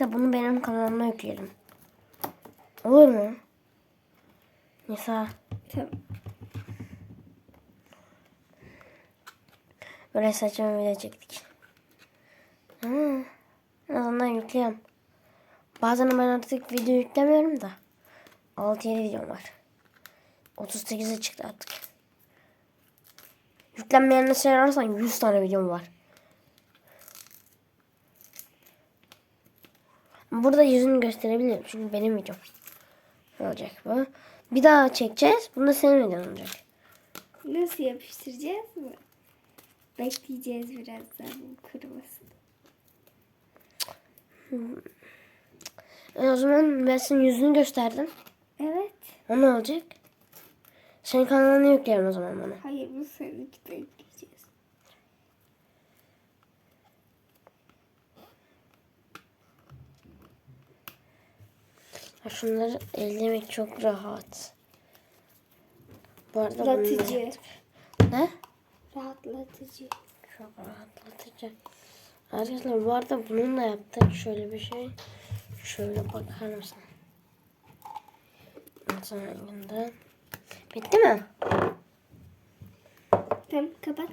Mesela bunu benim kanalıma yükleyelim. Olur mu? Mesela Tamam. böyle saçma video çektik. Ha, en azından yükleyeyim. Bazen ben artık video yüklemiyorum da. 6-7 videom var. 38'e çıktı artık. Yüklenmeyenleri sayarsan 100 tane videom var. Burada yüzünü gösterebilirim çünkü benim videom. Ne olacak bu? Bir daha çekeceğiz. Bunda senin videon olacak. Nasıl yapıştıracağız mı? Bekleyeceğiz birazdan kurumasın. E o zaman ben senin yüzünü gösterdim. Evet. O ne olacak? Senin kanalını yükleyelim o zaman bana. Hayır bu seninki de ekleyeceğiz. Ha, Şunları ellemek çok rahat. Bu arada yaptık. Ne? Rahatlatıcı. Çok rahatlatıcı. Arkadaşlar bu arada bununla yaptık şöyle bir şey. Şöyle bakar mısın? Sonra yanında. Bitti mi? Tamam kapat.